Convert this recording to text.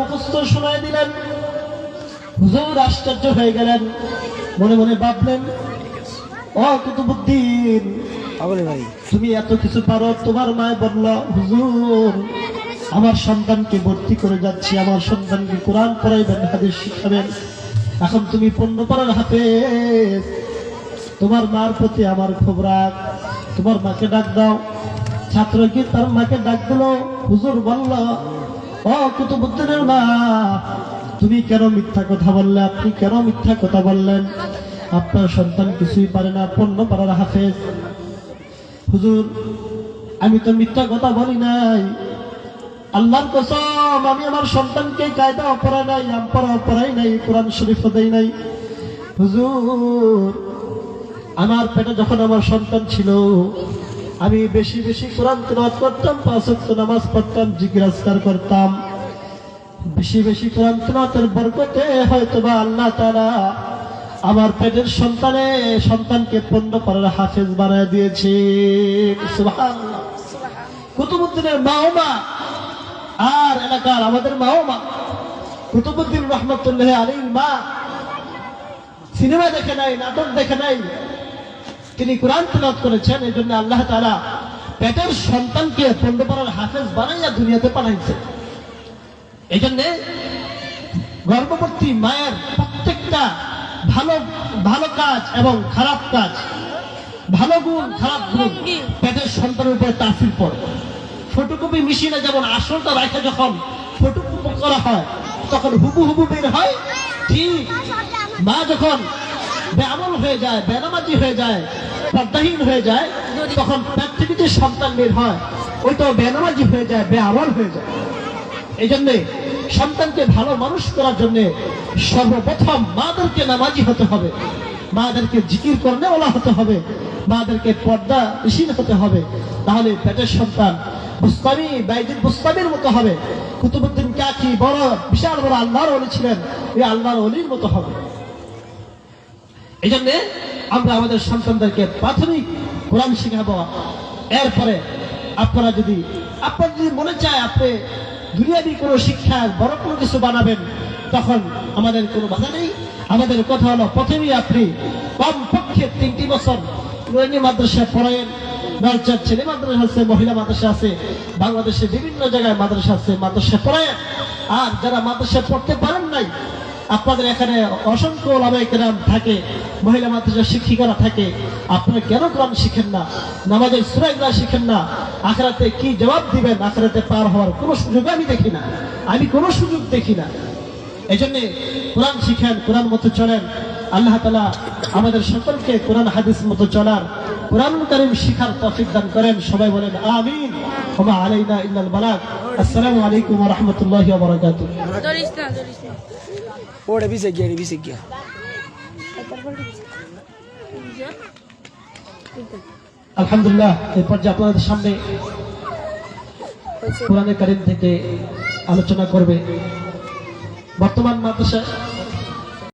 মুখস্থ শোনায় দিলেন। হুজুর আশ্চর্য হয়ে গেলেন। মনে মনে ভাবলেন ও কুতুবুদ্দিন তুমি এত কিছু পারো? তোমার বলল হুজুর আমার সন্তানকে ভর্তি করে যাচ্ছি। আমার সন্তানকে কোরআন পড়াইবেন হাদিস শিখাবেন। এখন তুমি পণ্য পড়ার হাতে তোমার মার প্রতি আমার খুব রাগ। তোমার মাকে ডাক দাও। ছাত্র কি তার মাকে ডাক দিল? হুজুর বলল ও কুতুবুদ্দিনের মা। তুমি কেন মিথ্যা কথা বললে? আপনি কেন মিথ্যা কথা বললেন? আপনার সন্তান কিছুই পারে না, পণ্য পাড়ার হাফেজ। হুজুর, আমি তো মিথ্যা কথা বলি নাই। আল্লাহর কসম, আমি আমার সন্তানকে কায়দা অপরা নাই আমপরা অপরাই নাই, কোরআন শরীফ দেই নাই। হুজুর, আমার পেটে যখন আমার সন্তান ছিল আমি বেশি বেশি কোরআন তেলাওয়াত করতাম, পাঁচ ওয়াক্ত নামাজ পড়তাম জিজ্ঞাসকার করতাম। বেশি বেশি কোরআন তেলাওয়াতের বরকতে হয়তো বা আল্লাহ তাআলা আমার পেটের সন্তানে সন্তানকে পণ্য করার হাফেজ বানায় দিয়েছে। কুতুবুদ্দিনের মাও মা আর এলাকার আমাদের মাও মা কুতুবুদ্দিন রহমতুল্লাহ আলীর মা। সিনেমা দেখে নাই, নাটক দেখে নাই। তিনি কোরআন তেলাওয়াত করেছেন, এই জন্য আল্লাহ তাআলা পেটের সন্তানকে পণ্য করার হাফেজ বানাইয়া দুনিয়াতে পাঠাইছে। এই জন্যে গর্ভবতী মায়ের প্রত্যেকটা ভালো ভালো কাজ এবং খারাপ কাজ, ভালো গুণ, খারাপ গুণ পেটের সন্তানের উপরে তাসির পড়ে। ফটোকপি মেশিনে যেমন আসলটা রাখে যখন ফটোকপি করা হয়, তখন হুবু হুবু বের হয়, ঠিক মা যখন বেআমল হয়ে যায়, বেনামাজি হয়ে যায় পর্দাহীন হয়ে যায় তখন থেকে যে সন্তান বের হয় ওইটাও বেনামাজি হয়ে যায় বেআমল হয়ে যায়। এই জন্যে সন্তানকে ভালো মানুষ করার জন্য সর্বপ্রথম মাদেরকে নামাজি হতে হবে। মাদেরকে জিকির করনেওয়ালা হতে হবে। মাদেরকে পর্দা ইসিন হতে হবে। তাহলে পেটের সন্তান বুস্তামি বাইজিদ বুস্তামির মতো হবে। কুতুবুদ্দিন কাকি বড় বিশাল বড় আল্লাহর অলি ছিলেন। এই আল্লাহর অলির মতো হবে। এই জন্যে আমরা আমাদের সন্তানদেরকে প্রাথমিক কোরআন শিখাবো। এরপরে আপনারা যদি, আপনার যদি মনে চায় আপনি দুনিয়াবি কোনো শিক্ষা বড় কোনো কিছু বানাবেন, তখন আমাদের কোনো বাধা নেই। আমাদের কথা হলো, প্রথমেই আপনি কম পক্ষে তিনটি বছর নুরানি মাদ্রাসায় পড়ায়েন। নলচার ছেলে মাদ্রাসা আছে, মহিলা মাদ্রাসা আছে বাংলাদেশে বিভিন্ন জায়গায় মাদ্রাসা আছে, মাদ্রাসা পড়ায়েন। আর যারা মাদ্রাসা পড়তে পারেন নাই আপনাদের এখানে অসংখ্য ওলামায়ে কেরাম থাকে, মহিলা মাদ্রাসার শিক্ষিকারা থাকে। আপনারা কেন কোরআন শিখেন না? নামাজের সুরাইগুলা শিখেন না? আখরাতে কি জবাব দিবেন? আখরাতে পার হওয়ার কোনো সুযোগ আমি দেখি না। আমি কোনো সুযোগ দেখি না। এই জন্যে কোরআন শিখেন, কোরআন মতো চলেন। আল্লাহ তালা আমাদের সকলকে কোরআন, হাদিস মতো চলার কোরআন করিম শিখার তফিক দান করেন। সবাই বলেন আমিন। ওমা আলাইনা ইল্লাল বালাগ। আসসালামু আলাইকুম ওয়া রাহমাতুল্লাহি ওয়া বারাকাতুহু। না না ওটা বিছে গিয়া রে বিছে গিয়া। আলহামদুলিল্লাহ এরপর যে আপনাদের সামনে কোরআনে কারিম থেকে আলোচনা করবে। বর্তমান মাদ্রাসা